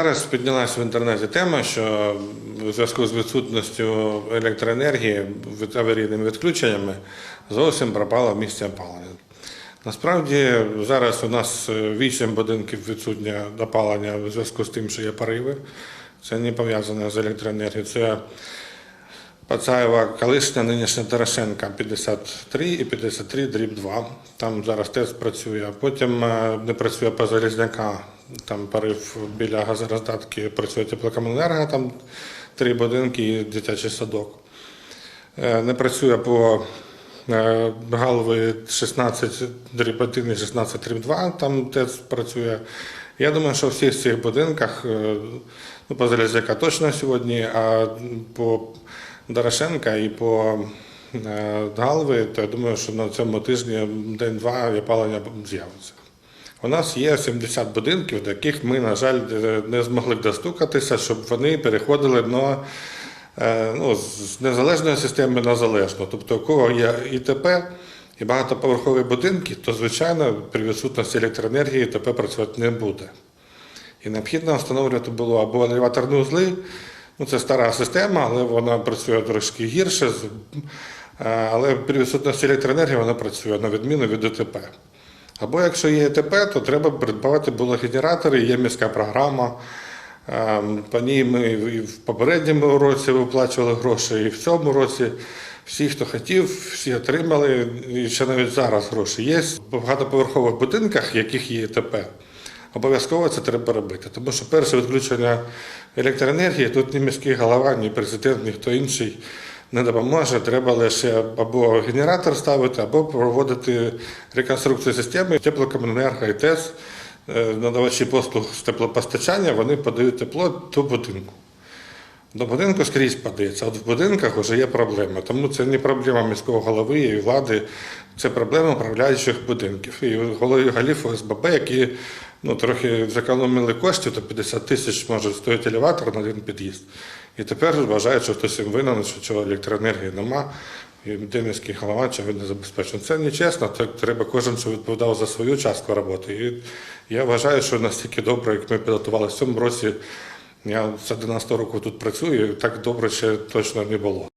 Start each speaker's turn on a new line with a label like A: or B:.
A: Зараз піднялася в інтернеті тема, що в зв'язку з відсутністю електроенергії аварійними відключеннями зовсім пропало в місті опалення. Насправді зараз у нас е, вісім будинків відсутнє опалення в зв'язку з тим, що є пориви. Це не пов'язане з електроенергією. Це Пацаєва колишня, нинішня Тарашенка 53 і 53 дріб 2. Там зараз теж працює. Потім е, не працює по Залізняка, там порив біля газороздатки, працює теплокомуненерго, там три будинки і дитячий садок. Е, Не працює по е, Галової 16 дріб 1 і 16 дріб 2, там теж працює. Я думаю, що в всіх цих будинках, ну, по Залізяка точно сьогодні, а по Дорошенка і по е, Галви, то я думаю, що на цьому тижні день-два опалення з'явиться. У нас є 70 будинків, до яких ми, на жаль, е, не змогли достукатися, щоб вони переходили на, е, ну, з незалежної системи на залежну. Тобто, у кого є ІТП і багатоповерхові будинки, то, звичайно, при відсутності електроенергії ІТП працювати не буде. І необхідно встановлювати було або елеваторні узли, ну це стара система, але вона працює трошки гірше. е, Але при відсутності електроенергії вона працює на відміну від ОТП. Або якщо є ЕТП, то треба придбати було генератори, є міська програма. Е, По ній ми і в попередньому році виплачували гроші, і в цьому році. Всі, хто хотів, всі отримали, і ще навіть зараз гроші є. В багатоповерхових будинках, яких є ЕТП, Обов'язково це треба робити, тому що перше відключення електроенергії тут ні міський голова, ні президент, ніхто інший не допоможе. Треба лише або генератор ставити, або проводити реконструкцію системи теплокомуненерго і ТЕС, е, надавачі послуг з теплопостачання, вони подають тепло до будинку. До будинку скрізь подається, а от в будинках вже є проблема. Тому це не проблема міського голови і влади, це проблема управляючих будинків. І голови голів ОСББ, які ну, трохи зекономили коштів, то 50 тисяч може стоїть елеватор на один під'їзд. І тепер вважають, що хтось їм винен, що цього електроенергії нема. І де голова чого не забезпечений. Це нечесно, так треба кожен, щоб відповідав за свою частку роботи. І я вважаю, що настільки добре, як ми підготувалися в цьому році. Я з 11 року тут працюю, так добре ще точно не було.